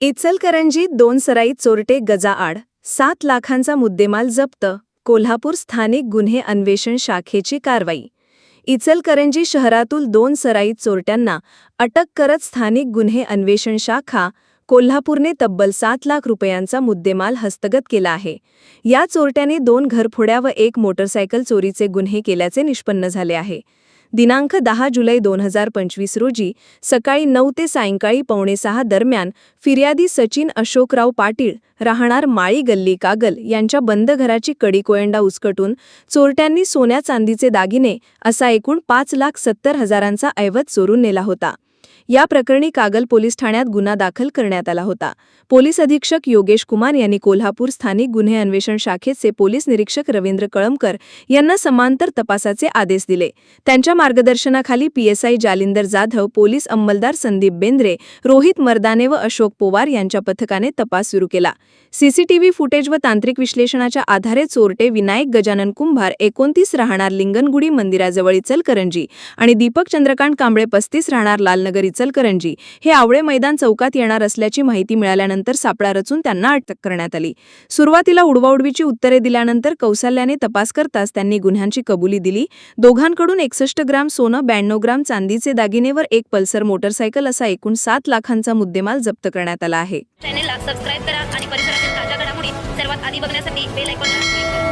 इचलकरंजीत दोन सराईत चोरटे गजाआड सात लाखांचा मुद्देमाल जप्त कोल्हापूर स्थानिक गुन्हे अन्वेषण शाखेची कारवाई. इचलकरंजी शहरातील दोन सराईत चोरट्यांना अटक करत स्थानिक गुन्हे अन्वेषण शाखा कोल्हापूरने तब्बल सात लाख रुपयांचा मुद्देमाल हस्तगत केला आहे. या चोरट्याने दोन घरफोड्या व एक मोटरसायकल चोरीचे गुन्हे केल्याचे निष्पन्न झाले आहे. दिनांक दहा जुलै दोन हजार पंचवीस रोजी सकाळी नऊ ते सायंकाळी पावणे सहा दरम्यान फिर्यादी सचिन अशोकराव पाटील राहणार माळी गल्ली कागल यांच्या बंद घराची कडी कोयंडा उचकटून चोरट्यांनी सोन्या चांदीचे दागिने असा एकूण पाच लाख सत्तर हजारांचा ऐवज चोरून नेला होता. या प्रकरणी कागल पोलीस ठाण्यात गुन्हा दाखल करण्यात आला होता. पोलीस अधीक्षक योगेश कुमार यांनी कोल्हापूर स्थानिक गुन्हे अन्वेषण शाखेचे पोलीस निरीक्षक रवींद्र कळमकर यांना समांतर तपासाचे आदेश दिले. त्यांच्या मार्गदर्शनाखाली पीएसआय जालिंदर जाधव पोलीस अंमलदार संदीप बेंद्रे रोहित मर्दाने व अशोक पोवार यांच्या पथकाने तपास सुरू केला. सीसीटीव्ही फुटेज व तांत्रिक विश्लेषणाच्या आधारे चोरटे विनायक गजानन कुंभार एकोणतीस राहणार लिंगनगुडी मंदिराजवळ इचलकरंजी आणि दीपक चंद्रकांत कांबळे पस्तीस राहणार लालनगर इचलकरंजी हे आवळे मैदान चौकात येणार असल्याची माहिती मिळाल्यानंतर सापळा रचून त्यांना अटक करण्यात आली. सुरुवातीला उडवाउडवीची उत्तरे दिल्यानंतर कौशल्याने तपास करताच त्यांनी गुन्ह्यांची कबुली दिली. दोघांकडून एकसष्ट ग्राम सोनं ब्याण्णव ग्राम चांदीचे दागिनेवर एक पल्सर मोटरसायकल असा एकूण सात लाखांचा मुद्देमाल जप्त करण्यात आला आहे. चॅनेलला सबस्क्राईब करा आणि परिसरातील ताज्या घडामोडी सर्वात आधी बघण्यासाठी बेल आयकॉनला